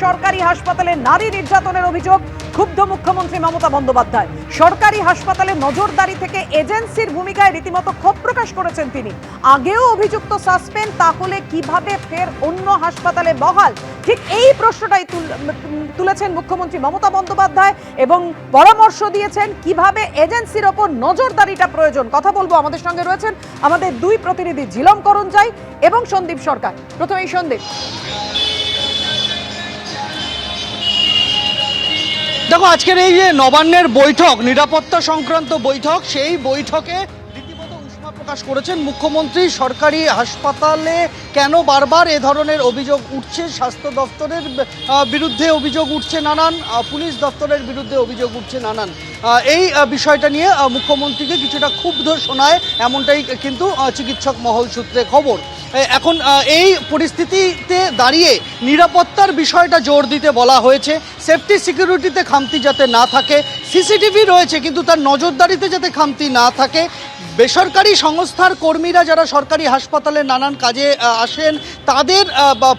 সরকারি হাসপাতালে নারী নির্যাতনের অভিযোগ, ক্ষুব্ধ মুখ্যমন্ত্রী মমতা বন্দ্যোপাধ্যায়। সরকারি হাসপাতালে নজরদারি থেকে এজেন্সির ভূমিকায় রীতিমতো ক্ষোভ প্রকাশ করেছেন তিনি। আগেও অভিযুক্ত সাসপেন্ড, তাহলে কীভাবে ফের অন্য হাসপাতালে বহাল? ঠিক এই প্রশ্নটাই তুল- তুলেছেন মুখ্যমন্ত্রী মমতা বন্দ্যোপাধ্যায় এবং পরামর্শ দিয়েছেন কীভাবে এজেন্সির ওপর নজরদারিটা প্রয়োজন। কথা বলব আমাদের সঙ্গে রয়েছেন আমাদের দুই প্রতিনিধি, ঝিলম করঞ্জাই এবং সন্দীপ সরকার। প্রথমেই সন্দীপ। দেখো, আজকের এই যে নবান্নের বৈঠক, নিরাপত্তা সংক্রান্ত বৈঠক, সেই বৈঠকে প্রকাশ করেছেন মুখ্যমন্ত্রী। সরকারি হাসপাতালে কেন বারবার এ ধরনের অভিযোগ উঠছে? স্বাস্থ্য দপ্তরের বিরুদ্ধে অভিযোগ উঠছে নানান পুলিশ দপ্তরের বিরুদ্ধে অভিযোগ উঠছে নানান। এই বিষয়টা নিয়ে মুখ্যমন্ত্রীকে কিছুটা ক্ষুব্ধ শোনায়, এমনটাই কিন্তু চিকিৎসক মহল সূত্রে খবর। এখন এই পরিস্থিতিতে দাঁড়িয়ে নিরাপত্তার বিষয়টা জোর দিতে বলা হয়েছে। সেফটি সিকিউরিটিতে খামতি যাতে না থাকে, সিসিটিভি রয়েছে, কিন্তু তার নজরদারিতে যাতে খামতি না থাকে, বেসরকারি সংস্থার কর্মীরা যারা সরকারি হাসপাতালে নানান কাজে আসেন, তাদের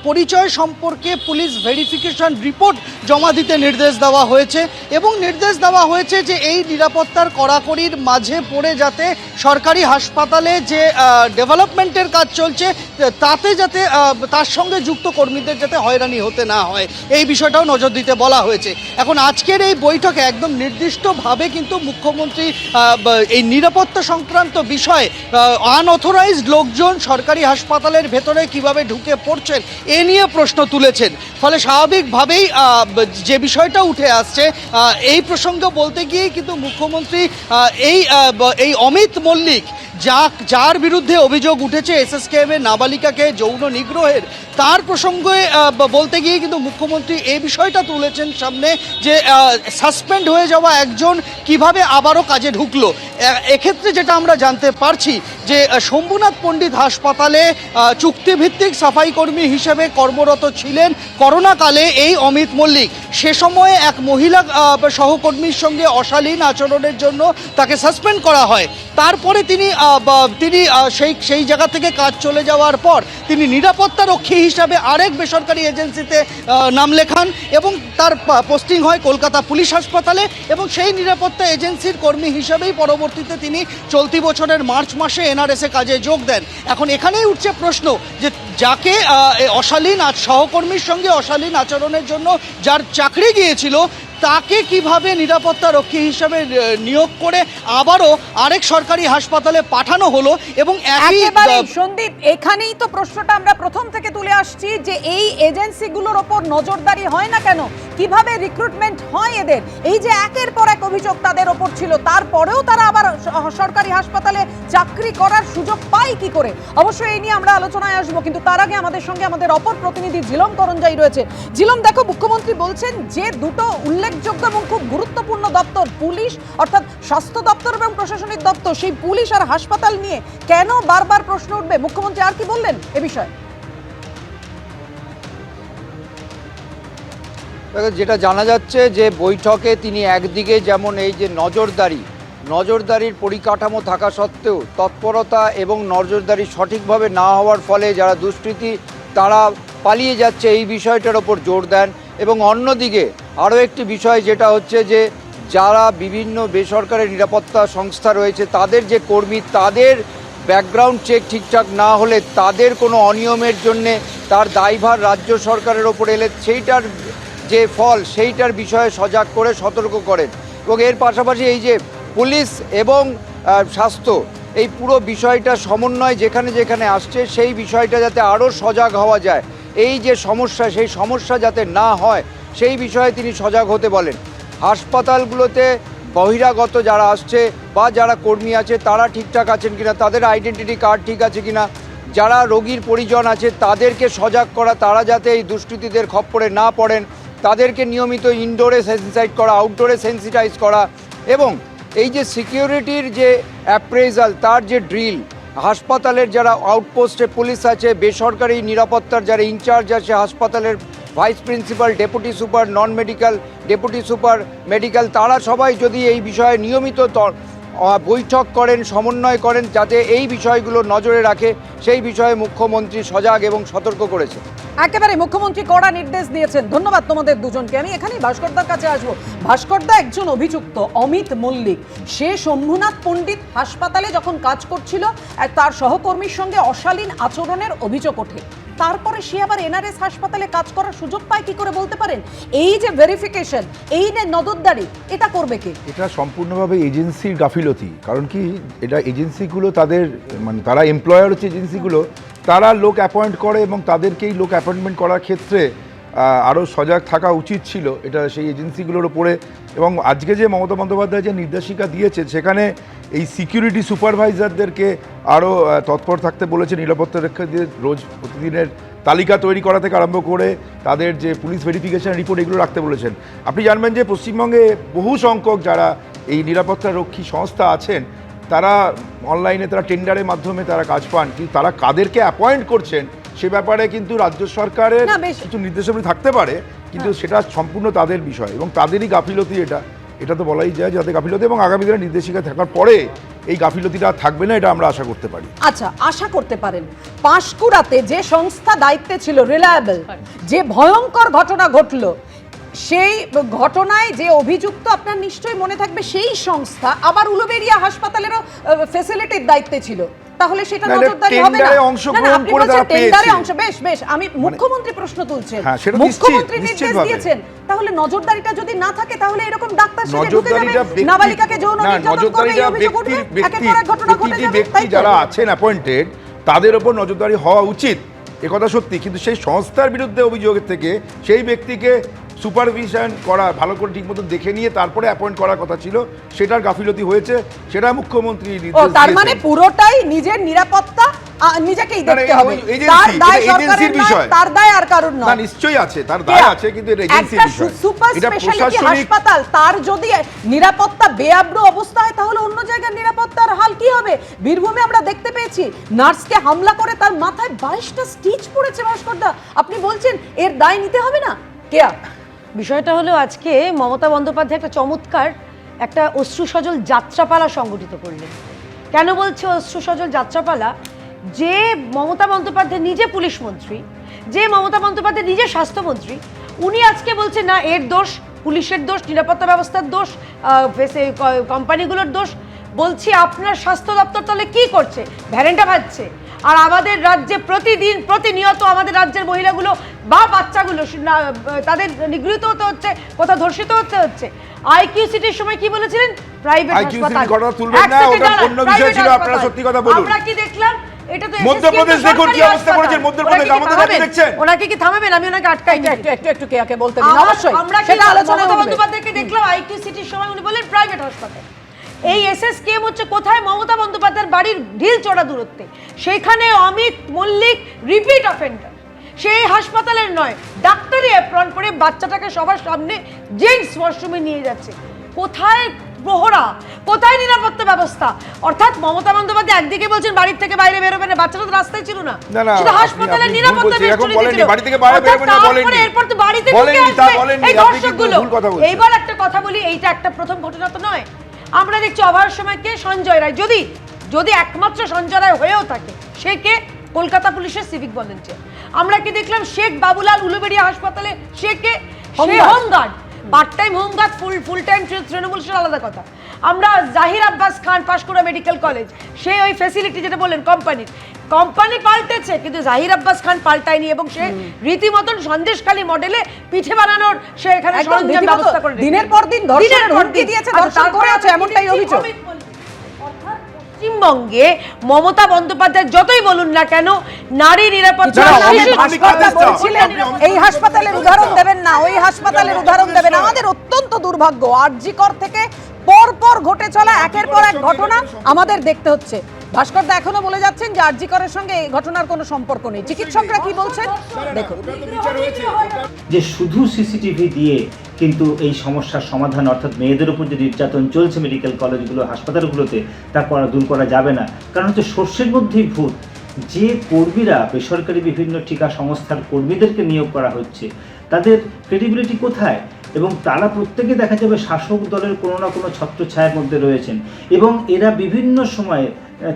পরিচয় সম্পর্কে পুলিশ ভেরিফিকেশন রিপোর্ট জমা দিতে নির্দেশ দেওয়া হয়েছে এবং নির্দেশ দেওয়া হয়েছে যে এই নিরাপত্তার কড়াকড়ির মাঝে পড়ে যাতে সরকারি হাসপাতালে যে ডেভেলপমেন্টের কাজ চলছে তাতে যাতে তার সঙ্গে যুক্ত কর্মীদের যাতে হয়রানি হতে না হয়। এই বিষয়টাও নজর দিতে বলা হয়েছে। এখন আজকের এই বৈঠকে একদম নির্দিষ্টভাবে কিন্তু মুখ্যমন্ত্রী এই নিরাপত্তা সংক্রান্ত বিষয়ে আনঅথরাইজড লোকজন সরকারি হাসপাতালের ভেতরে কীভাবে ঢুকে পড়ছেন, এ নিয়ে প্রশ্ন তুলেছেন। ফলে স্বাভাবিকভাবেই যে বিষয়টা উঠে আসছে এই প্রসঙ্গ বলতে গিয়ে কিন্তু মুখ্যমন্ত্রী এই এই অমিত মল্লিক যা, যার বিরুদ্ধে অভিযোগ উঠেছে এসএসকেএম এর নাবালিকাকে যৌন নিগ্রহের, তার প্রসঙ্গে বলতে গিয়ে কিন্তু মুখ্যমন্ত্রী এই বিষয়টা তুলেছেন সামনে যে সাসপেন্ড হয়ে যাওয়া একজন কীভাবে আবারও কাজে ঢুকলো। এক্ষেত্রে যেটা আমরা জানতে পারছি যে শম্ভুনাথ পণ্ডিত হাসপাতালে চুক্তিভিত্তিক সাফাই কর্মী হিসেবে কর্মরত ছিলেন করোনাকালে এই অমিত মল্লিক। সে সময়ে এক মহিলা সহকর্মীর সঙ্গে অশালীন আচরণের জন্য তাকে সাসপেন্ড করা হয়। তারপরে তিনি তিনি সেই সেই জায়গা থেকে কাজ চলে যাওয়ার পর তিনি নিরাপত্তা রক্ষী হিসাবে আরেক বেসরকারি এজেন্সিতে নাম লেখান এবং তার পোস্টিং হয় কলকাতা পুলিশ হাসপাতালে এবং সেই নিরাপত্তা এজেন্সির কর্মী হিসাবেই পরবর্তীতে তিনি চলতি বছরের মার্চ মাসে এনআরএসে কাজে যোগ দেন। এখন এখানেই উঠছে প্রশ্ন যে যাকে অশালীন আচ- সহকর্মীর সঙ্গে অশালীন আচরণের জন্য যার চাকরি গিয়েছিল তাকে কীভাবে নিরাপত্তা রক্ষী হিসাবে নিয়োগ করে আবারও আরেক সরকারি হাসপাতালে পাঠানো হলো এবং একেবারে সন্দীপ এখানেই তো প্রশ্নটা আমরা প্রথম থেকে তুলে আসছি যে এই এজেন্সিগুলোর ওপর নজরদারি হয় না কেন? কীভাবে রিক্রুটমেন্ট হয় এদের? এই যে একের পর এক অভিযোগ তাদের ওপর ছিল তারপরেও তারা আবার সরকারি হাসপাতালে চাকরি করার সুযোগ পায় কি করে? অবশ্যই এই নিয়ে আমরা আলোচনায় আসব কিন্তু তার আগে আমাদের সঙ্গে আমাদের অপর প্রতিনিধি জিলম করঞ্জাই রয়েছে। জিলম দেখো মুখ্যমন্ত্রী বলছেন যে দুটো উল্লেখযোগ্য এবং খুব গুরুত্বপূর্ণ দপ্তর পুলিশ, অর্থাৎ স্বাস্থ্য দপ্তর এবং প্রশাসনিক দপ্তর, সেই পুলিশ আর হাসপাতাল নিয়ে কেন বারবার প্রশ্ন উঠবে? মুখ্যমন্ত্রী আর কি বললেন এ বিষয়ে? যেটা জানা যাচ্ছে যে বৈঠকে তিনি একদিকে যেমন এই যে নজরদারি, নজরদারির পরিকাঠামো থাকা সত্ত্বেও তৎপরতা এবং নজরদারি সঠিকভাবে না হওয়ার ফলে যারা দুষ্কৃতী, তারা পালিয়ে যাচ্ছে এই বিষয়টার ওপর জোর দেন এবং অন্যদিকে আরও একটি বিষয় যেটা হচ্ছে যে যারা বিভিন্ন বেসরকারি নিরাপত্তা সংস্থা রয়েছে, তাদের যে কর্মী, তাদের ব্যাকগ্রাউন্ড চেক ঠিকঠাক না হলে তাদের কোনো অনিয়মের জন্যে তার দায়ভার রাজ্য সরকারের ওপর এলে সেইটার যে ফল, সেইটার বিষয়ে সজাগ করে সতর্ক করেন। এবং এর পাশাপাশি এই যে পুলিশ এবং স্বাস্থ্য, এই পুরো বিষয়টা সমন্বয় যেখানে যেখানে আসছে, সেই বিষয়টা যাতে আরও সজাগ হওয়া যায়। এই যে সমস্যা, সেই সমস্যা যাতে না হয় সেই বিষয়ে তিনি সজাগ হতে বলেন। হাসপাতালগুলোতে বহিরাগত যারা আসছে বা যারা কর্মী আছে, তারা ঠিকঠাক আছেন কিনা, তাদের আইডেন্টিটি কার্ড ঠিক আছে কিনা, যারা রোগীর পরিজন আছে, তাদেরকে সজাগ করা, তারা যাতে এই দুষ্কৃতীদের খপ্পরে না পড়েন, তাদেরকে নিয়মিত ইনডোরে সেন্সিটাইজ করা আউটডোরে সেন্সিটাইজ করা এবং এই যে সিকিউরিটির যে অ্যাপ্রেজাল তার যে ড্রিল হাসপাতালের যারা আউটপোস্টে পুলিশ আছে, বেসরকারি নিরাপত্তার যারা ইনচার্জ আছে, হাসপাতালের vice principal, deputy super, non medical, deputy super, medical, তারা সবাই যদি এই বিষয়ে নিয়মিত বৈঠক করেন, সমন্বয় করেন, যাতে এই বিষয়গুলো নজরে রাখে, সেই বিষয়ে মুখ্যমন্ত্রী সজাগ এবং সতর্ক করেছে। একেবারে মুখ্যমন্ত্রী কড়া নির্দেশ দিয়েছেন। ধন্যবাদ তোমাদের দুজনকে। আমি এখানেই ভাস্করদার কাছে আসব। ভাস্করদা একজন অভিযুক্ত, অমিত মল্লিক। সে শম্ভুনাথ পণ্ডিত হাসপাতালে যখন কাজ করছিল তার সহকর্মীর সঙ্গে অশালীন আচরণের অভিযোগ ওঠে। তারপরে সে আবার এনআরএস হাসপাতালে কাজ করার সুযোগ পায়, কি করে বলতে পারেন? এই যে ভেরিফিকেশন এই যে নজরদারি, এটা করবে কে? এটা সম্পূর্ণভাবে এজেন্সির গাফিলতি। কারণ কি, এটা এজেন্সিগুলো তাদের মানে তারা এমপ্লয়ার হচ্ছে এজেন্সিগুলো, তারা লোক অ্যাপয়েন্ট করে এবং তাদেরকেই লোক অ্যাপয়েন্টমেন্ট করার ক্ষেত্রে আরও সজাগ থাকা উচিত ছিল, এটা সেই এজেন্সিগুলোর ওপরে এবং আজকে যে মমতা বন্দ্যোপাধ্যায় যে নির্দেশিকা দিয়েছে, সেখানে এই সিকিউরিটি সুপারভাইজারদেরকে আরও তৎপর থাকতে বলেছে, নিরাপত্তা রক্ষাদের রোজ প্রতিদিনের তালিকা তৈরি করা থেকে আরম্ভ করে তাদের যে পুলিশ ভেরিফিকেশন রিপোর্ট, এগুলো রাখতে বলেছেন। আপনি জানবেন যে পশ্চিমবঙ্গে বহু সংখ্যক যারা এই নিরাপত্তা রক্ষী সংস্থা আছেন, তারা অনলাইনে তারা টেন্ডারের মাধ্যমে তারা কাজ পান, কিন্তু তারা কাদেরকে অ্যাপয়েন্ট করছেন সে ব্যাপারে কিন্তু রাজ্য সরকারের কিছু নির্দেশাবলী থাকতে পারে কিন্তু সেটা সম্পূর্ণ তাদের বিষয় এবং তাদেরই গাফিলতি এটা। এটা তো বলাই যায় যাতে গাফিলতি এবং আগামী দিনে নির্দেশিকা থাকার পরে এই গাফিলতিটা থাকবে না এটা আমরা আশা করতে পারি। আচ্ছা আশা করতে পারেন। পাঁশকুড়াতে যে সংস্থা দায়িত্বে ছিল রিলায়েবল যে ভয়ঙ্কর ঘটনা ঘটলো সেই ঘটনায় যে অভিযুক্ত আপনার নিশ্চয়ই মনে থাকবে সেই সংস্থা আবার উলুবেড়িয়া হাসপাতালেরও ফেসিলিটির দায়িত্বে ছিল। তাহলে সেটা নজরদারি হবে না। টেন্ডারে অংশগ্রহণ করে তারা অংশ বেশ বেশ আমি মুখ্যমন্ত্রী প্রশ্ন তুলছেন হ্যাঁ, মুখ্যমন্ত্রী নির্দেশ দিয়েছেন তাহলে নজরদারিটা যদি না থাকে তাহলে এরকম ডাক্তার সেজে ঢুকে যাবে। নাবালিকাকে যৌন নির্যাতন এই অভিযোগ উঠবে একের পর এক ঘটনা ঘটে যাবে তাই যারা আছেন অ্যাপয়েন্টেড তাদের ওপর নজরদারি হওয়া উচিত একথা সত্যি। কিন্তু সেই সংস্থার বিরুদ্ধে অভিযোগের থেকে সেই ব্যক্তিকে সুপারভিশন করা ভালো করে ঠিকমতো দেখে নিয়ে তারপরে অ্যাপয়েন্ট করার কথা ছিল সেটার গাফিলতি হয়েছে সেটা মুখ্যমন্ত্রী তার মানে পুরোটাই নিজের নিরাপত্তা নিজেকেই দেখতে হবে। তার দায় সরকারের নয় তার দায় আর কারোর না নিশ্চয়ই আছে তার দায় আছে কিন্তু এটা এজেন্সির বিষয়। সুপার স্পেশালিটি হাসপাতাল তার যদি নিরাপত্তা বেআব্রু অবস্থা হয় তাহলে অন্য জায়গার নিরাপত্তার হাল কি হবে? বীরভূমে আমরা দেখতে পেয়েছি নার্সকে হামলা করে তার মাথায় বাইশটা স্টিচ পড়েছে ভাস্করদা আপনি বলছেন এর দায় নিতে হবে না? কেয়া বিষয়টা হলো আজকে মমতা বন্দ্যোপাধ্যায় একটা চমৎকার একটা অশ্রু সজল যাত্রাপালা সংগঠিত করলেন। কেন বলছে অশ্রু সজল যাত্রাপালা? যে মমতা বন্দ্যোপাধ্যায় নিজে পুলিশ মন্ত্রী, যে মমতা বন্দ্যোপাধ্যায় নিজে স্বাস্থ্যমন্ত্রী, উনি আজকে বলছে না, এর দোষ, পুলিশের দোষ, নিরাপত্তা ব্যবস্থার দোষ কোম্পানিগুলোর দোষ। বলছি, আপনার স্বাস্থ্য দপ্তর তাহলে কি করছে? ভ্যারেন্টা ভাজছে। আর আমাদের রাজ্যে প্রতিদিন প্রতিনিয়ত আমাদের রাজ্যের মহিলাগুলো বা বাচ্চাগুলো তাদের নিগৃহীত হতে হচ্ছে কোথাও ধর্ষিত হতে হচ্ছে আইকিউ সিটির সময় কি বলেছিলেন প্রাইভেট কথা আমরা কি দেখলাম এটা তো মধ্যপ্রদেশ দেখুন কি অবস্থা করেছেন, মধ্যপ্রদেশ, ওনাকে কি আমাদের থামাবেন? রাজ্যে দেখছেন? ওনাকে কি থামাবেন আমি ওনাকে আটকাই একটু একটু একটু কেয়াকে বলতে দিন অবশ্যই আমরা সেটা আলোচনা বন্দ্যোপাধ্যায়কে দেখলাম আইকিউ সিটির সময় উনি বললেন প্রাইভেট হাসপাতাল এই এসএস কেম হচ্ছে কোথায়? মমতা বন্দ্যোপাধ্যায়ের বাড়ির ঢিল চড়া দূরত্বে। সেখানে অমিত মল্লিক রিপিট অফেন্ডার সেই হাসপাতালের নয় ডাক্তারি অ্যাপ্রন করে বাচ্চাটাকে সবার সামনে জেন্টস ওয়াশরুমে নিয়ে যাচ্ছে। কোথায় প্রহরা? কোথায় নিরাপত্তা ব্যবস্থা? অর্থাৎ মমতা বন্দ্যোপাধ্যায় একদিকে বলছেন বাড়ির থেকে বাইরে বেরোবে না বাচ্চাটা তো রাস্তায় ছিল না। শুধু হাসপাতালের নিরাপত্তা। এরপর তো বাড়িতে। এইবার একটা কথা বলি এইটা একটা প্রথম ঘটনা তো নয়। আমরা দেখছি অভার সময় কে? সঞ্জয় রায়। যদি যদি একমাত্র সঞ্জয় রায় হয়েও থাকে সে কে? কলকাতা পুলিশের সিভিক ভলেন্টিয়ার আমরা কি দেখলাম শেখ বাবুলাল উলুবেড়িয়া হাসপাতালে সে কে? সে home guard. Home guard part time home guard full full time Trinamool সেটা আলাদা কথা। আমরা জাহির আব্বাস খান পাশকুড়া মেডিকেল কলেজ সে ওই ফেসিলিটি যেটা বললেন কোম্পানির কোম্পানি পাল্টেছে কিন্তু জাহির আব্বাস খান পাল্টায়নি এবং সে রীতিমতন সন্দেশখালী মডেলে পিঠে বানানোর সে এখানে সরঞ্জাম ব্যবস্থা করে দিনের পর দিন ধর্ষণের হুমকি দিয়েছে, আচ্ছা, ধর্ষণ করেছে, আপনি এমনটাই অভিযোগ। পশ্চিমবঙ্গে মমতা বন্দ্যোপাধ্যায় যতই বলুন না কেন নারী নিরাপত্তা এই হাসপাতালের উদাহরণ দেবেন না ওই হাসপাতালের উদাহরণ দেবেন আমাদের অত্যন্ত দুর্ভাগ্য আরজিকর থেকে পর পর ঘটে চলা একের পর এক ঘটনা আমাদের দেখতে হচ্ছে। ভাস্করদা এখনও বলে যাচ্ছেন যে আরজিকরের সঙ্গে এই ঘটনার কোনো সম্পর্ক নেই। চিকিৎসকরা কি বলছেন? দেখুন। যে শুধু সিসিটিভি দিয়ে কিন্তু এই সমস্যার সমাধান, অর্থাৎ মেয়েদের উপর যে নির্যাতন চলছে মেডিকেল কলেজগুলো, হাসপাতালগুলোতে, তা করা দূর করা যাবে না। কারণ হচ্ছে শস্যের মধ্যেই ভূত। যে কর্মীরা বেসরকারি বিভিন্ন টিকা সংস্থার কর্মীদেরকে নিয়োগ করা হচ্ছে, তাদের ক্রেডিবিলিটি কোথায়? এবং তারা প্রত্যেকে দেখা যাবে শাসক দলের কোনো না কোনো ছত্রছায়ার মধ্যে রয়েছেন। এবং এরা বিভিন্ন সময়ে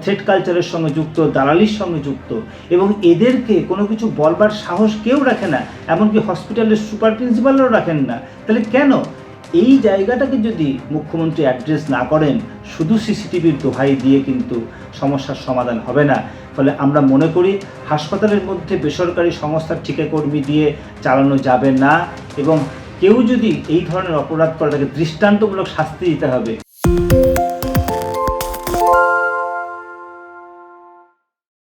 থ্রেড কালচারের সঙ্গে যুক্ত, দালালির সঙ্গে যুক্ত এবং এদেরকে কোনো কিছু বলবার সাহস কেউ রাখে না, এমনকি হসপিটালের সুপার প্রিন্সিপালও রাখেন না। তাহলে কেন? এই জায়গাটাকে যদি মুখ্যমন্ত্রী অ্যাড্রেস না করেন, শুধু সিসিটিভির দোহাই দিয়ে কিন্তু সমস্যার সমাধান হবে না। ফলে আমরা মনে করি হাসপাতালের মধ্যে বেসরকারি সংস্থার ঠিকাকর্মী দিয়ে চালানো যাবে না এবং কেউ যদি এই ধরনের অপরাধ করে তাকে দৃষ্টান্তমূলক শাস্তি দিতে হবে